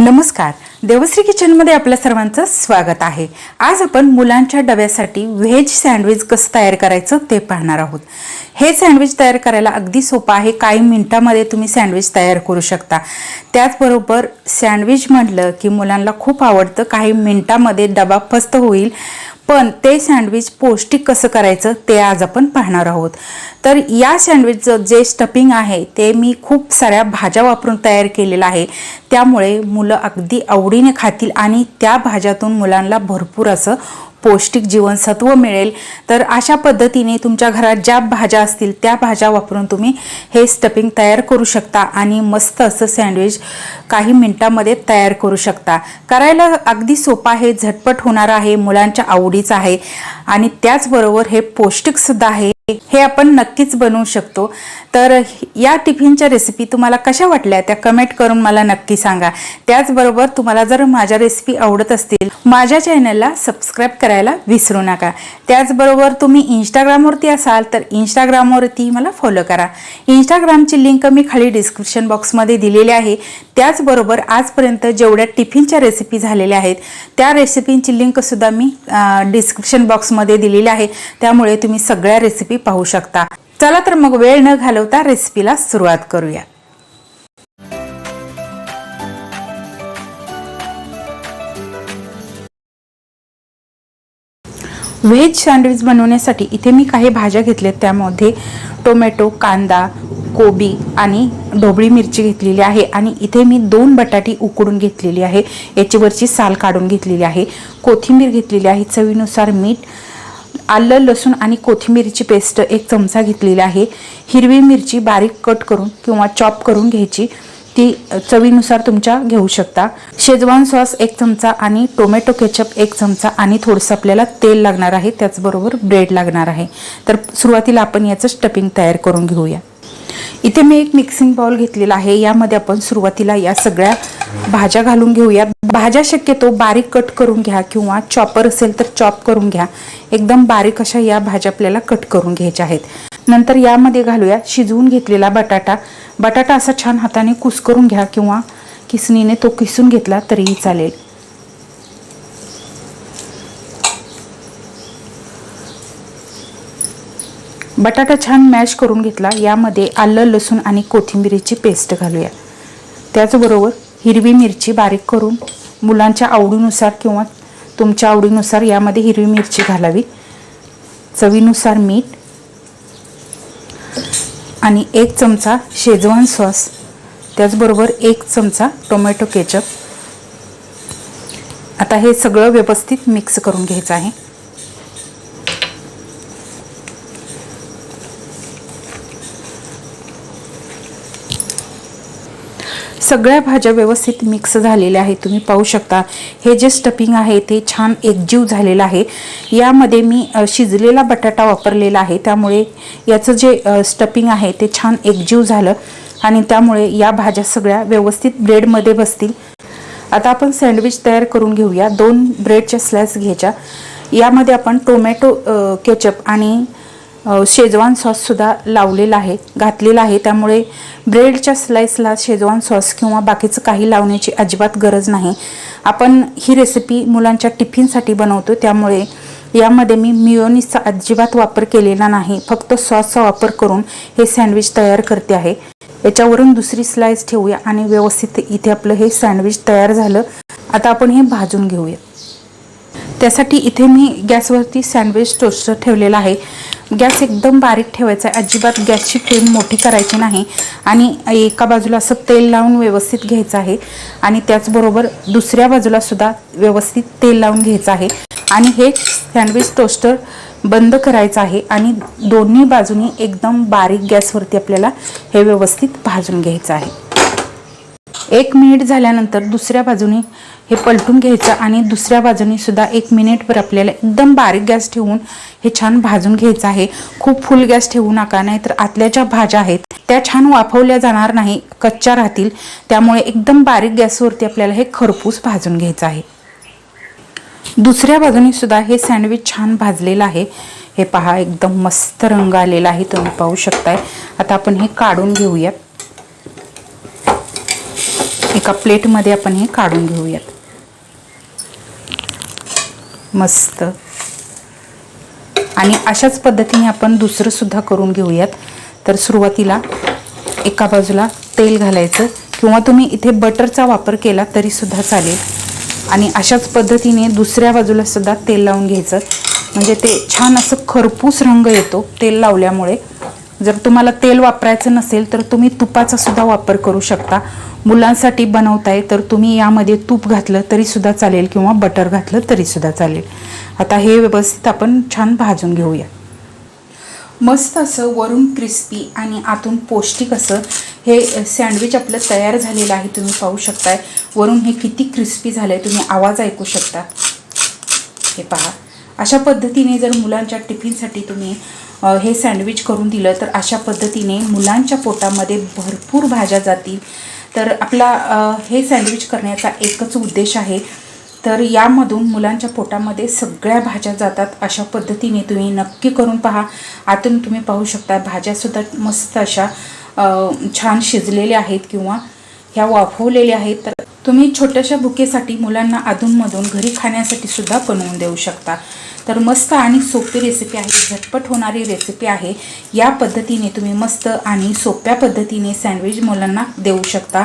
नमस्कार. देवश्री किचनमध्ये आपल्या सर्वांचं स्वागत आहे. आज आपण मुलांच्या डब्यासाठी व्हेज सँडविच कसं तयार करायचं ते पाहणार आहोत. हे सँडविच तयार करायला अगदी सोपं आहे. काही मिनटामध्ये तुम्ही सँडविच तयार करू शकता. त्याचबरोबर सँडविच म्हटलं की मुलांना खूप आवडतं. काही मिनटामध्ये डबा फस्त होईल. पण ते सँडविच पौष्टिक कसं करायचं ते आज आपण पाहणार आहोत. तर या सँडविचचं जे स्टफिंग आहे ते मी खूप साऱ्या भाज्या वापरून तयार केलेलं आहे. त्यामुळे मुलं अगदी आवड आवडीने खातील आणि त्या भाज्यातून मुलांना भरपूर असं पौष्टिक जीवनसत्व मिळेल. तर अशा पद्धतीने तुमच्या घरात ज्या भाज्या असतील त्या भाज्या वापरून तुम्ही हे स्टफिंग तयार करू शकता आणि मस्त असं सँडविच काही मिनटामध्ये तयार करू शकता. करायला अगदी सोपं आहे झटपट होणार आहे मुलांच्या आवडीचं आहे आणि त्याचबरोबर हे पौष्टिकसुद्धा आहे. हे आपण नक्कीच बनवू शकतो. तर या टिफिनच्या रेसिपी तुम्हाला कशा वाटल्या त्या कमेंट करून मला नक्की सांगा. त्याचबरोबर तुम्हाला जर माझ्या रेसिपी आवडत असतील माझ्या चॅनलला सबस्क्राईब करायला विसरू नका. त्याचबरोबर तुम्ही इंस्टाग्रामवरती असाल तर इंस्टाग्रामवरती मला फॉलो करा. इंस्टाग्रामची लिंक मी खाली डिस्क्रिप्शन बॉक्समध्ये दिलेली आहे. त्याचबरोबर आजपर्यंत जेवढ्या टिफिनच्या रेसिपी झालेल्या आहेत त्या रेसिपींची लिंकसुद्धा मी डिस्क्रिप्शन बॉक्समध्ये दिलेली आहे. त्यामुळे तुम्ही सगळ्या रेसिपी पाहू शकता. चला तर मग वेळ न घालवता रेसिपीला सुरुवात करूया. व्हेज सँडविच बनवण्यासाठी इथे मी काही भाज्या घेतल्या त्यामध्ये टोमॅटो कांदा कोबी आणि ढोबळी मिरची घेतलेली आहे. आणि इथे मी दोन बटाटी उकडून घेतलेली आहे. याची वरची साल काढून घेतलेली आहे. कोथिंबीर घेतलेली आहे. चवीनुसार मीठ आलं लसूण आणि कोथिंबीरची पेस्ट एक चमचा घेतलेली आहे. हिरवी मिरची बारीक कट करून किंवा चॉप करून घ्यायची. ती चवीनुसार तुमच्या घेऊ शकता. शेजवान सॉस एक चमचा आणि टोमॅटो केचप एक चमचा आणि थोडंसं आपल्याला तेल लागणार आहे त्याचबरोबर ब्रेड लागणार आहे. तर सुरुवातीला आपण याचं स्टपिंग तयार करून घेऊया. इथे मी एक मिक्सिंग बाउल घेतलेला आहे. यामध्ये आपण सुरुवातीला या सगळ्या भाज्या घालून घेऊया. भाज्या शक्यतो बारीक कट करून घ्या किंवा चॉपर असेल तर चॉप करून घ्या. एकदम बारीक अशा या भाज्या आपल्याला कट करून घ्यायच्या आहेत. नंतर यामध्ये घालूया शिजवून घेतलेला बटाटा. बटाटा असा छान हाताने कुसकरून घ्या किंवा किसणीने तो किसून घेतला तरीही चालेल. बटाटा छान मॅश करून घेतला. यामध्ये आलं लसूण आणि कोथिंबिरीची पेस्ट घालूया. त्याचबरोबर हिरवी मिरची बारीक करून मुलांच्या आवडीनुसार किंवा तुमच्या आवडीनुसार यामध्ये हिरवी मिरची घालावी. चवीनुसार मीठ आणि एक चमचा शेजवान सॉस. त्याचबरोबर एक चमचा टोमॅटो केचप. आता हे सगळं व्यवस्थित मिक्स करून घ्यायचं आहे. सगळ्या भाज्या व्यवस्थित मिक्स झालेल्या आहेत. तुम्ही पाहू शकता. हे जे स्टफिंग आहे ते छान एकजीव झालेलं आहे. यामध्ये मी शिजलेला बटाटा वापरलेला आहे. त्यामुळे याचं जे स्टफिंग आहे ते छान एकजीव झालं आणि त्यामुळे या भाज्या सगळ्या व्यवस्थित ब्रेडमध्ये बसतील. आता आपण सँडविच तयार करून घेऊया. दोन ब्रेडच्या स्लॅस घ्यायच्या. यामध्ये आपण टोमॅटो केचप आणि शेजवान सॉससुद्धा लावलेला आहे घातलेला आहे. त्यामुळे ब्रेडच्या स्लाईसला शेजवान सॉस किंवा बाकीचं काही लावण्याची अजिबात गरज नाही. आपण ही रेसिपी मुलांच्या टिफिनसाठी बनवतो त्यामुळे यामध्ये मी मिओनिसचा अजिबात वापर केलेला नाही. फक्त सॉसचा वापर करून हे सँडविच तयार करते आहे. याच्यावरून दुसरी स्लाईस ठेवूया आणि व्यवस्थित इथे आपलं हे सँडविच तयार झालं. आता आपण हे भाजून घेऊया. त्यासाठी इथे मी गॅसवरती सँडविच टोस्टर ठेवलेला आहे. गॅस एकदम बारीक ठेवायचा आहे. अजिबात गॅसची फ्लेम मोठी करायची नाही. आणि एका बाजूला असं तेल लावून व्यवस्थित घ्यायचं आहे. आणि त्याचबरोबर दुसऱ्या बाजूला सुद्धा व्यवस्थित तेल लावून घ्यायचं आहे. आणि हे सँडविच टोस्टर बंद करायचं आहे. आणि दोन्ही बाजूनी एकदम बारीक गॅसवरती आपल्याला हे व्यवस्थित भाजून घ्यायचं आहे. एक मिनिट झाल्यानंतर दुसऱ्या बाजूने हे पलटून घ्यायचं आणि दुसऱ्या बाजूने सुद्धा एक मिनिटभर आपल्याला एकदम बारीक गॅस ठेवून हे छान भाजून घ्यायचं आहे. खूप फुल गॅस ठेवू नका नाही तर आतल्या ज्या भाज्या आहेत त्या छान वाफवल्या जाणार नाही कच्च्या राहतील. त्यामुळे एकदम बारीक गॅसवरती आपल्याला हे खरपूस भाजून घ्यायचं आहे. दुसऱ्या बाजूने सुद्धा हे सँडविच छान भाजलेलं आहे. हे पहा एकदम मस्त रंग आलेला आहे तुम्ही पाहू शकताय. आता आपण हे काढून घेऊयात. एका प्लेटमध्ये आपण हे काढून घेऊयात. मस्त. आणि अशाच पद्धतीने आपण दुसरं सुद्धा करून घेऊयात. तर सुरुवातीला एका बाजूला तेल घालायचं किंवा तुम्ही इथे बटरचा वापर केला तरीसुद्धा चालेल. आणि अशाच पद्धतीने दुसऱ्या बाजूला सुद्धा तेल लावून घ्यायचं. म्हणजे ते छान असं खरपूस रंग येतो तेल लावल्यामुळे. जर तुम्हाला तेल वापरायचं नसेल तर तुम्ही तुपाचासुद्धा वापर करू शकता. मुलांसाठी बनवताय तर तुम्ही यामध्ये तूप घातलं तरी सुद्धा चालेल किंवा बटर घातलं तरी सुद्धा चालेल. आता हे व्यवस्थित आपण छान भाजून घेऊया. मस्त असं वरून क्रिस्पी आणि आतून पौष्टिक असं हे सँडविच आपलं तयार झालेलं आहे तुम्ही पाहू शकताय. वरून हे किती क्रिस्पी झालं आहे तुम्ही आवाज ऐकू शकता. हे पहा. अशा पद्धतीने जर मुलांच्या टिफिनसाठी तुम्ही हे सँडविच करून दिलं तर अशा पद्धतीने मुलांच्या पोटामध्ये भरपूर भाज्या जातील. तर आपला हे सँडविच करण्याचा एकच उद्देश आहे. तर यामधून मुलांच्या पोटामध्ये सगळ्या भाज्या जातात अशा पद्धतीने तुम्ही नक्की करून पहा. आतून तुम्ही पाहू शकता भाज्यासुद्धा मस्त अशा छान शिजलेल्या आहेत किंवा ह्या वाफवलेल्या आहेत. तर तुम्ही छोट्याशा बुकेसाठी मुलांना अधूनमधून घरी खाण्यासाठी सुद्धा बनवून देऊ शकता. तर मस्त आणि सोपी रेसिपी आहे झटपट होणारी रेसिपी आहे. या पद्धतीने तुम्ही मस्त आणि सोप्या पद्धतीने सँडविच मुलांना देऊ शकता.